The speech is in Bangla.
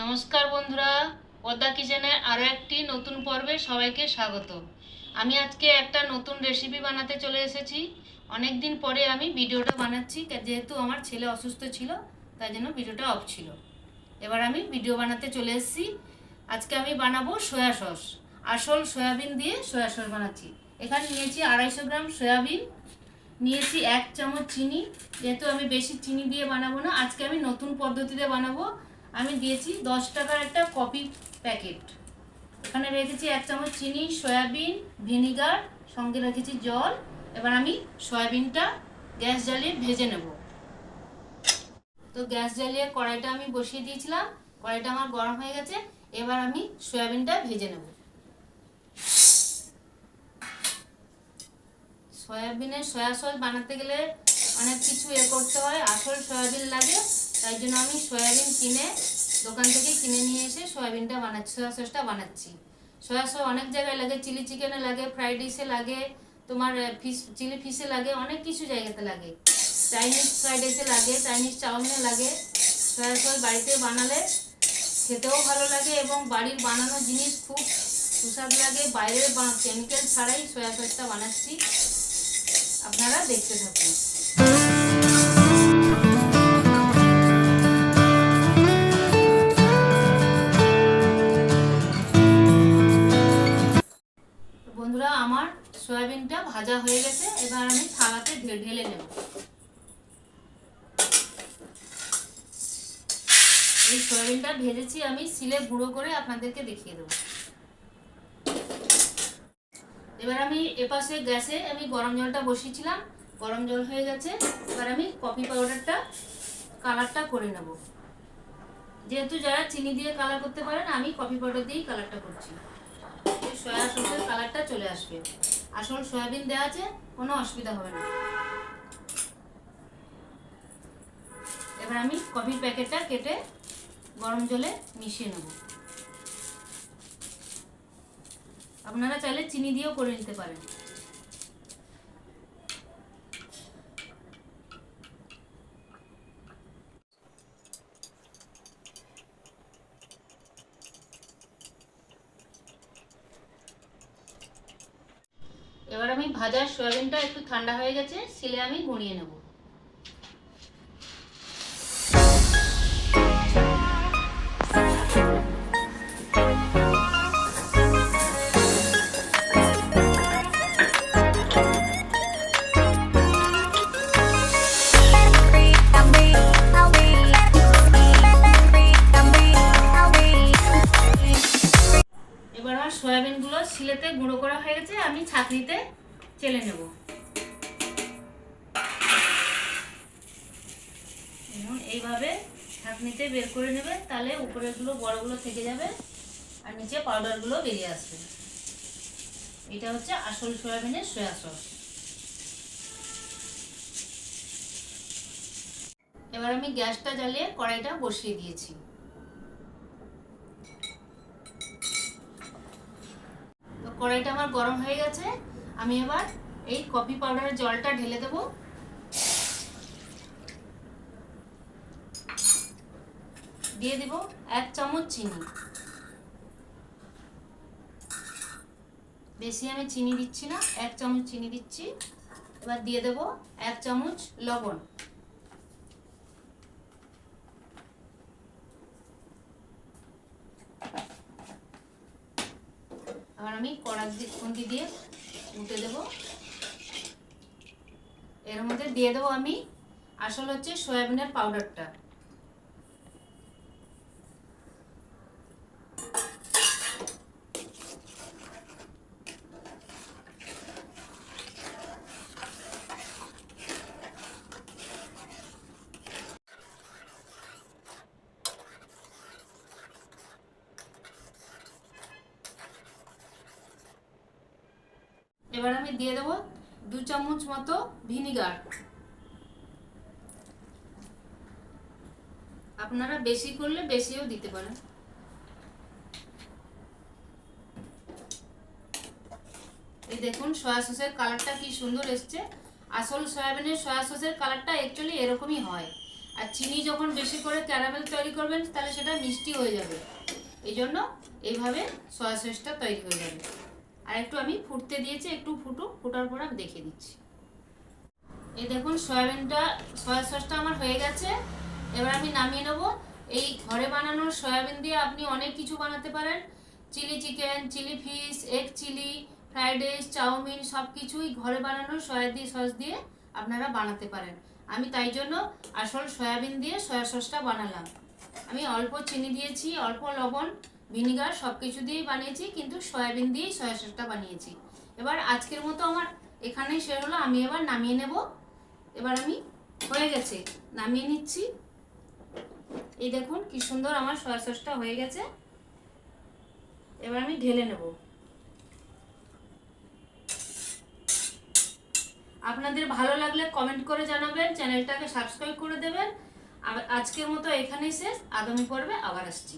নমস্কার বন্ধুরা, পদ্মা কিচেনের আরও একটি নতুন পর্বে সবাইকে স্বাগত। আমি আজকে একটা নতুন রেসিপি বানাতে চলে এসেছি। অনেক দিন পরে আমি ভিডিওটা বানাচ্ছি যেহেতু আমার ছেলে অসুস্থ ছিল, তাই জন্য ভিডিওটা অফ ছিল। এবার আমি ভিডিও বানাতে চলে এসেছি। আজকে আমি বানাবো সয়া সস আসল সয়াবিন দিয়ে সয়া সস বানাচ্ছি। এখানে নিয়েছি আড়াইশো গ্রাম সয়াবিন, নিয়েছি এক চামচ চিনি। যেহেতু আমি বেশি চিনি দিয়ে বানাবো না, আজকে আমি নতুন পদ্ধতিতে বানাবো। আমি দিয়েছি দশ টাকার একটা কফি প্যাকেট। এখানে রেখেছি এক চামচ চিনি, সয়াবিন, ভিনিগার, সঙ্গে রেখেছি জল। এবার আমি সয়াবিনটা গ্যাস জ্বালিয়ে ভেজে নেব। তো গ্যাস জ্বালিয়ে কড়াইটা আমি বসিয়ে দিয়েছিলাম, কড়াইটা আমার গরম হয়ে গেছে, এবার আমি সয়াবিনটা ভেজে নেব। সয়াবিনের সয়া সস বানাতে গেলে অনেক কিছু এ করতে হয়, আসল সয়াবিন লাগে। তাই জন্য আমি সয়াবিন কিনে দোকান থেকে কিনে নিয়ে এসে সয়াবিনটা বানাচ্ছি সয়া সসটা বানাচ্ছি। সয়া সস অনেক জায়গায় লাগে চিলি চিকেনে লাগে ফ্রাইড রাইসে লাগে, তোমার ফিশ চিলি ফিশে লাগে, অনেক কিছু জায়গাতে লাগে। চাইনিজ ফ্রাইড রাইসে লাগে চাইনিজ চাউমিনে লাগে। সয়া সস বাড়িতে বানালে খেতেও ভালো লাগে এবং বাড়ির বানানো জিনিস খুব সুস্বাদ লাগে। বাইরের কেমিক্যাল ছাড়াই সয়া সসটা বানাচ্ছি। আপনারা দেখতে থাকুন। ভাজা হয়ে গেছে, এবার আমি থালাতে ঢেলে নেব। এই সয়াবিনটা ভেজেছি আমি সিলে গুঁড়ো করে আপনাদেরকে দেখিয়ে দেবো। এবার আমি এপাশে গ্যাসে আমি গরম জলটা বসিয়েছিলাম, গরম জল হয়ে গেছে, এবার আমি কফি পাউডারটা, কালারটা করে নেব। যেহেতু যারা চিনি দিয়ে কালার করতে পারেন, আমি কফি পাউডার দিয়েই কালারটা করছি। সয়া সসের কালারটা চলে আসবে। আসল সয়াবিন দেওয়া আছে, কোনো অসুবিধা হবে না। এবার আমি কফির প্যাকেটটা কেটে গরম জলে মিশিয়ে নেব। আপনারা চাইলে চিনি দিয়েও করে নিতে পারেন এবার আমি ভাজার সয়াবিনটা একটু ঠান্ডা হয়ে গেছে সিলে আমি গুঁড়িয়ে নেব। এবার সয়াবিনগুলো সিলেতে গুঁড়ো করা হয়ে গেছে, আমি ছাঁকনিতে চেলে নেব। এইভাবে ছাঁকনিতে বের করে নেবে, তাহলে উপরেরগুলো, বড়গুলো থেকে যাবে আর নিচে পাউডারগুলো বেরিয়ে আসবে। এটা হচ্ছে আসল সয়াবিনের সয়া সস। এবার আমি গ্যাসটা জ্বালিয়ে কড়াইটা বসিয়ে দিয়েছি। তো কড়াইটা আমার গরম হয়ে গেছে আমি এবার এই কফি পাউডারের জলটা ঢেলে দেব। দিয়ে দেব এক চামচ চিনি। বেশি আমি চিনি দিচ্ছি না, এক চামচ চিনি দিচ্ছি। এবার দিয়ে দেব এক চামচ লবণ। আবার আমি কড়ার দি- খুন্তি দিয়ে উঠে দেব। এর মধ্যে দিয়ে দেবো আমি আসল হচ্ছে সয়াবিনের পাউডারটা এবার আমি দিয়ে দেবো দু চামচ মতো ভিনিগার। আপনারা বেশি করলে বেশিও দিতে পারেন। এই দেখুন সয়া সসের কালারটা কি সুন্দর এসছে। আসল সয়াবিনের সয়া সসের কালারটা অ্যাকচুয়ালি এরকমই হয়। আর চিনি যখন বেশি করে ক্যারামেল তৈরি করবেন, তাহলে সেটা মিষ্টি হয়ে যাবে। এই জন্য এইভাবে সয়া সসটা তৈরি হয়ে যাবে। আর একটু আমি ফুটতে দিয়েছি, একটু ফুটো, ফুটার পর আমি দেখে দিচ্ছি। এই দেখুন, সয়াবিনটা, সয়া সসটা আমার হয়ে গেছে। এবার আমি নামিয়ে নেব। এই ঘরে বানানোর সয়াবিন দিয়ে আপনি অনেক কিছু বানাতে পারেন। Chilli chicken, chilli fish, egg chilli, fried rice, chow mein সব কিছুই ঘরে বানানোর সয়া দিয়ে, সস দিয়ে আপনারা বানাতে পারেন। আমি তাই জন্য আসল সয়াবিন দিয়ে সয়া সসটা বানালাম। আমি অল্প চিনি দিয়েছি, অল্প লবণ ভিনিগার সব কিছু দিয়েই বানিয়েছি, কিন্তু সয়াবিন দিয়েই সয়া সসটা বানিয়েছি। এবার আজকের মতো আমার এখানেই শেষ হলো। আমি এবার নামিয়ে নেব। এবার আমি হয়ে গেছে। নামিয়ে নিচ্ছি। এই দেখুন কি সুন্দর আমার সয়া সসটা হয়ে গেছে। এবার আমি ঢেলে নেব। আপনাদের ভালো লাগলে কমেন্ট করে জানাবেন চ্যানেলটাকে সাবস্ক্রাইব করে দেবেন। আজকের মতো এখানেই শেষ। আগামী পর্বে আবার আসছি।